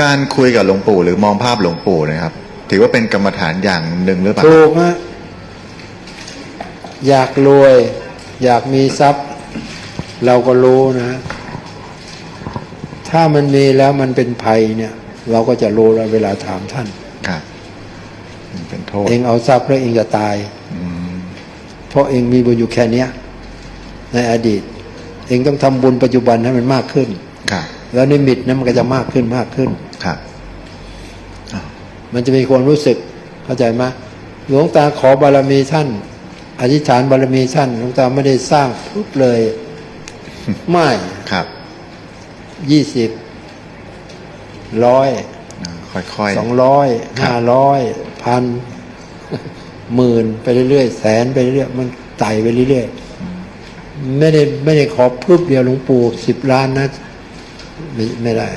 การคุยกับหลวงปู่หรือมองภาพหลวงปู่นะครับ ถือว่าเป็นกรรมฐานอย่างหนึ่งหรือเปล่าถูกฮะอยากรวย อยากมีทรัพย์ เราก็รู้นะ ถ้ามันมีแล้วมันเป็นภัยเนี่ย เราก็จะรู้แล้วเวลาถามท่านครับมันเป็นโทษเองเอาทรัพย์แล้วเองจะตายอืมเพราะเองมีบุญอยู่แค่เนี้ยในอดีต เองต้องทำบุญปัจจุบันให้มันมากขึ้น ครับแล้วนิมิตนั้นมันก็จะมากขึ้นมากขึ้นครับมันจะมีความรู้สึกเข้าใจไหมหลวงตาขอบารมีท่าน อธิษฐานบารมีท่านหลวงตาไม่ได้สร้างปุ๊บเลย ไม่ครับยี่สิบร้อยอ่าค่อยสองร้อยครัห้าบร้อยพันหมื่นไปเรื่อยๆแสนไปเรื่อยๆมันไต่ไปเรื่อยๆไม่ได้ไม่ได้ขอพึบเดียวหลวงปู่สิบล้านนะ ไม่ไม่ได้